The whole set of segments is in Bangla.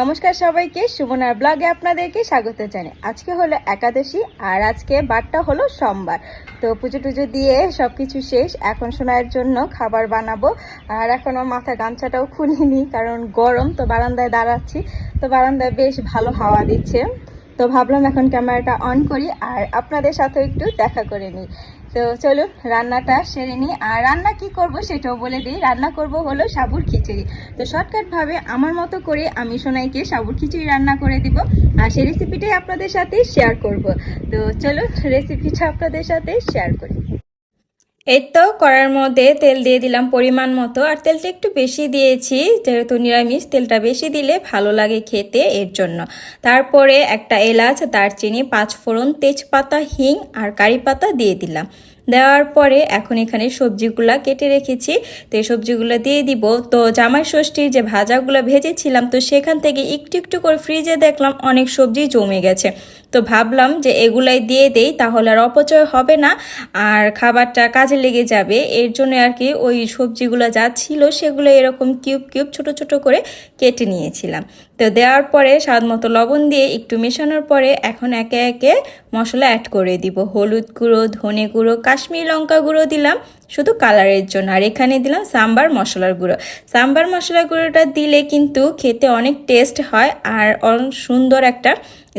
নমস্কার সবাইকে, সুমনার ব্লগে আপনাদেরকে স্বাগত জানাই। আজকে হলো একাদশী আর আজকে বারটা হলো সোমবার। তো পুজো টুজো দিয়ে সব কিছু শেষ, এখন সোনার জন্য খাবার বানাবো। আর এখনও মাথা গামছাটাও খুলিনি, কারণ গরম, তো বারান্দায় দাঁড়াচ্ছি। তো বারান্দায় বেশ ভালো হাওয়া দিচ্ছে। তো ভাবলাম এখন ক্যামেরাটা অন করি আর আপনাদের সাথেও একটু দেখা করে নিই। তো চলুন, রান্নাটা সেরে নিই। আর রান্না কি করব সেটাও বলে দিই। রান্না করব হলো সাবুর খিচুড়ি। তো শর্টকাটভাবে আমার মতো করে আমি সোনাইকে সাবুর খিচুড়ি রান্না করে দিব আর সেই রেসিপিটাই আপনাদের সাথে শেয়ার করব। তো চলুন রেসিপিটা আপনাদের সাথে শেয়ার করি। এই তো কড়ার মধ্যে তেল দিয়ে দিলাম পরিমাণ মতো। আর তেলটা একটু বেশি দিয়েছি, যেহেতু নিরামিষ, তেলটা বেশি দিলে ভালো লাগে খেতে এর জন্য। তারপরে একটা এলাচ, দারচিনি, পাঁচফোড়ন, তেজপাতা, হিং আর কারি পাতা দিয়ে দিলাম। দেওয়ার পরে এখন এখানে সবজিগুলা কেটে রেখেছি। তো সবজিগুলো দিয়ে দিব। তো জামাই ষষ্ঠীর যে ভাজাগুলো ভেজেছিলাম, তো সেখান থেকে একটু একটু করে ফ্রিজে দেখলাম অনেক সবজি জমে গেছে। তো ভাবলাম যে এগুলাই দিয়ে দেই, তাহলে আর অপচয় হবে না, আর খাবারটা কাজে লেগে যাবে। এর জন্য আর কি ওই সবজিগুলো যা ছিল সেগুলো এরকম কিউব কিউব ছোট ছোট করে কেটে নিয়েছিলাম। তো দেওয়ার পরে স্বাদ মতো লবণ দিয়ে একটু মেশানোর পরে এখন একে একে মশলা অ্যাড করে দিব। হলুদ গুঁড়ো, ধনে গুঁড়ো, কাশ্মীরি লঙ্কা গুঁড়ো দিলাম, শুধু কালারের জন্য। আর এখানে দিলাম সাম্বার মশলার গুঁড়ো। সাম্বার মশলার গুঁড়োটা দিলে কিন্তু খেতে অনেক টেস্ট হয়, আর অনেক সুন্দর একটা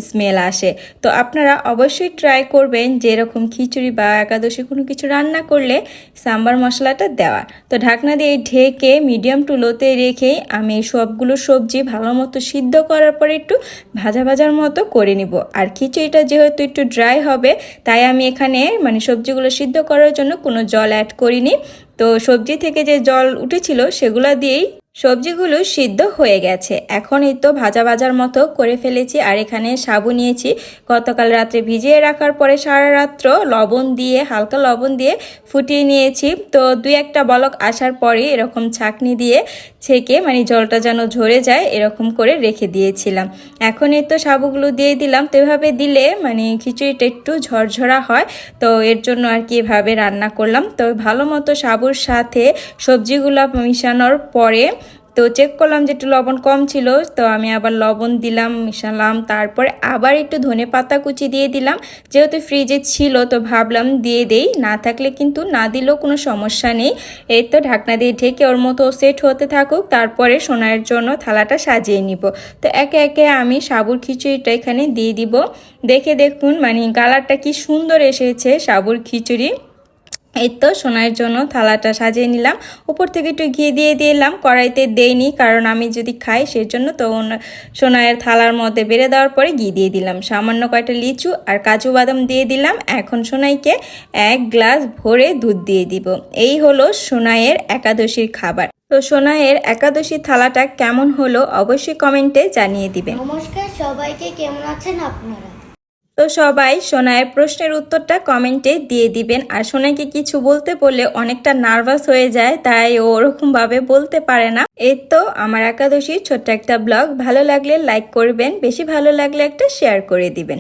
স্মেল আসে। তো আপনারা অবশ্যই ট্রাই করবেন যে এরকম খিচুড়ি বা একাদশী কোনো কিছু রান্না করলে সাম্বার মশলাটা দেওয়া। তো ঢাকনা দিয়ে ঢেকে মিডিয়াম টু লোতে রেখেই আমি সবগুলো সবজি ভালো মতো সিদ্ধ করার পরে একটু ভাজা ভাজার মতো করে নিব। আর খিচুড়িটা যেহেতু একটু ড্রাই হবে, তাই আমি এখানে মানে সবজিগুলো সিদ্ধ করার জন্য কোনো জল অ্যাড করিনি। তো সবজি থেকে যে জল উঠেছিল, সেগুলো দিয়েই সবজিগুলো সিদ্ধ হয়ে গেছে। এখন এই তো ভাজা ভাজার মতো করে ফেলেছি আর এখানে সাবু নিয়েছি। গতকাল রাত্রে ভিজিয়ে রাখার পরে সারা রাত্র লবণ দিয়ে, হালকা লবণ দিয়ে ফুটিয়ে নিয়েছি। তো দুই একটা বলক আসার পরে এরকম ছাকনি দিয়ে ছেঁকে মানে জলটা যেন ঝরে যায়, এরকম করে রেখে দিয়েছিলাম। এখন এই তো সাবুগুলো দিয়ে দিলাম, তো এভাবে দিলে মানে খিচুড়িটা একটু ঝরঝরা হয়, তো এর জন্য আর কি এভাবে রান্না করলাম। তো ভালো মতো সাবুর সাথে সবজিগুলো মিশানোর পরে তো চেক করলাম যে একটু লবণ কম ছিল, তো আমি আবার লবণ দিলাম, মিশালাম, তারপরে আবার একটু ধনে পাতা কুচি দিয়ে দিলাম। যেহেতু ফ্রিজে ছিল, তো ভাবলাম দিয়ে দেই, না থাকলে কিন্তু না দিলেও কোনো সমস্যা নেই। এই তো ঢাকনা দিয়ে ঢেকে ওর মতো সেট হতে থাকুক, তারপরে সোনার জন্য থালাটা সাজিয়ে নিব। তো একে একে আমি সাবুর খিচুড়িটা এখানে দিয়ে দিব। দেখে দেখুন মানে কালারটা কি সুন্দর এসেছে, সাবুর খিচুড়ি। এই তো সোনার জন্য থালাটা সাজিয়ে নিলাম। উপর থেকে একটু ঘি দিয়ে দিলাম। কড়াইতে দেইনি, কারণ আমি যদি খাই সেজন্য তো সোনায়ের থালার মধ্যে বেড়ে দেওয়ার পরে ঘি দিয়ে দিলাম। সামান্য কয়টা লিচু আর কাজু বাদাম দিয়ে দিলাম। এখন সোনাইকে এক গ্লাস ভরে দুধ দিয়ে দিব। এই হলো সোনাইয়ের একাদশীর খাবার। তো সোনাইয়ের একাদশী থালাটা কেমন হলো অবশ্যই কমেন্টে জানিয়ে দিবেন। নমস্কার, সবাইকে কেমন আছেন আপনারা? তো সবাই সোনায় প্রশ্নের উত্তরটা কমেন্টে দিয়ে দিবেন। আর সোনাকে কিছু বলতে বললে অনেকটা নার্ভাস হয়ে যায়, তাই ও ওরকমভাবে বলতে পারে না। এই তো আমার একাদশী ছোট্ট একটা ব্লগ। ভালো লাগলে লাইক করবেন, বেশি ভালো লাগলে একটা শেয়ার করে দিবেন।